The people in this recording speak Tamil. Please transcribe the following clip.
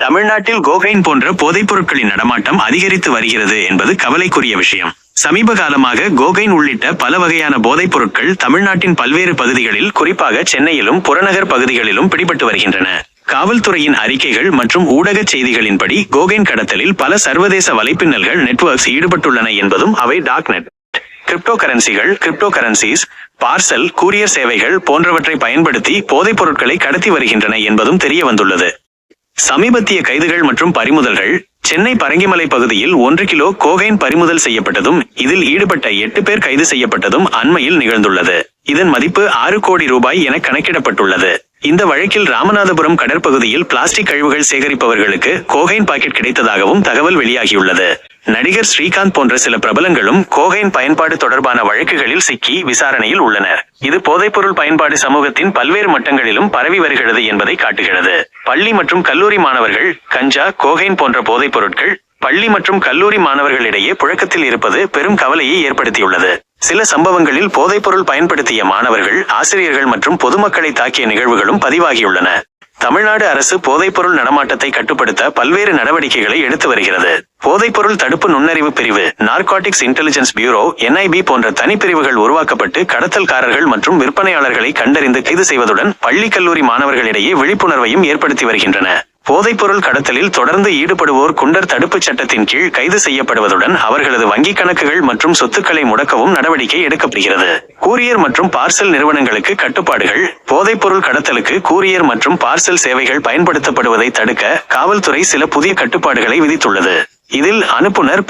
தமிழ்நாட்டில் கோகைன் போன்ற போதைப் பொருட்களின் நடமாட்டம் அதிகரித்து வருகிறது என்பது கவலைக்குரிய விஷயம். சமீப காலமாக கோகைன் உள்ளிட்ட பல வகையான போதைப் பொருட்கள் தமிழ்நாட்டின் பல்வேறு பகுதிகளில் குறிப்பாக சென்னையிலும் புறநகர் பகுதிகளிலும் பிடிபட்டு வருகின்றன. காவல்துறையின் அறிக்கைகள் மற்றும் ஊடகச் செய்திகளின்படி கோகைன் கடத்தலில் பல சர்வதேச வலைப்பின்னல்கள் நெட்வொர்க்ஸ் ஈடுபட்டுள்ளன என்பதும் அவை டாக்நெட். கிரிப்டோ கரன்சிகள் கிரிப்டோ கரன்சிஸ் பார்சல் கூரியர் சேவைகள் போன்றவற்றை பயன்படுத்தி போதைப் பொருட்களை கடத்தி வருகின்றன என்பதும் தெரிய வந்துள்ளது சமீபத்திய கைதுகள் மற்றும் பறிமுதல்கள் சென்னை பரங்கிமலை பகுதியில் ஒன்று கிலோ கோகைன் பறிமுதல் செய்யப்பட்டதும் இதில் ஈடுபட்ட எட்டு பேர் கைது செய்யப்பட்டதும் அண்மையில் நிகழ்ந்துள்ளது. இதன் மதிப்பு ஆறு கோடி ரூபாய் என கணக்கிடப்பட்டுள்ளது. இந்த வழக்கில் ராமநாதபுரம் கடற்பகுதியில் பிளாஸ்டிக் கழிவுகள் சேகரிப்பவர்களுக்கு கோகைன் பாக்கெட் கிடைத்ததாகவும் தகவல் வெளியாகியுள்ளது. நடிகர் ஸ்ரீகாந்த் போன்ற சில பிரபலங்களும் கோகைன் பயன்பாடு தொடர்பான வழக்குகளில் சிக்கி விசாரணையில் உள்ளனர். இது போதைப்பொருள் பயன்பாடு சமூகத்தின் பல்வேறு மட்டங்களிலும் பரவி வருகிறது என்பதை காட்டுகிறது. பள்ளி மற்றும் கல்லூரி மாணவர்கள் கஞ்சா கோகைன் போன்ற போதைப் பொருட்கள் பள்ளி மற்றும் கல்லூரி மாணவர்களிடையே புழக்கத்தில் இருப்பது பெரும் கவலையை ஏற்படுத்தியுள்ளது. சில சம்பவங்களில் போதைப்பொருள் பயன்படுத்திய மாணவர்கள் ஆசிரியர்கள் மற்றும் பொதுமக்களை தாக்கிய நிகழ்வுகளும் பதிவாகியுள்ளன. தமிழ்நாடு அரசு போதைப்பொருள் நடமாட்டத்தை கட்டுப்படுத்த பல்வேறு நடவடிக்கைகளை எடுத்து வருகிறது. போதைப்பொருள் தடுப்பு நுண்ணறிவு பிரிவு நார்காட்டிக்ஸ் இன்டெலிஜென்ஸ் பியூரோ என்ஐபி போன்ற தனிப்பிரிவுகள் உருவாக்கப்பட்டு கடத்தல்காரர்கள் மற்றும் விற்பனையாளர்களை கண்டறிந்து கைது செய்வதுடன் பள்ளி கல்லூரி மாணவர்களிடையே விழிப்புணர்வையும் ஏற்படுத்தி வருகின்றன. போதைப்பொருள் கடத்தலில் தொடர்ந்து ஈடுபடுவோர் குண்டர் தடுப்புச் சட்டத்தின் கீழ் கைது செய்யப்படுவதுடன் அவர்களது வங்கிக் கணக்குகள் மற்றும் சொத்துக்களை முடக்கவும் நடவடிக்கை எடுக்கப்படுகிறது. கூரியர் மற்றும் பார்சல் நிறுவனங்களுக்கு கட்டுப்பாடுகள் போதைப்பொருள் கடத்தலுக்கு கூரியர் மற்றும் பார்சல் சேவைகள் பயன்படுத்தப்படுவதை தடுக்க காவல்துறை சில புதிய கட்டுப்பாடுகளை விதித்துள்ளது. இதில் அனுப்புனர்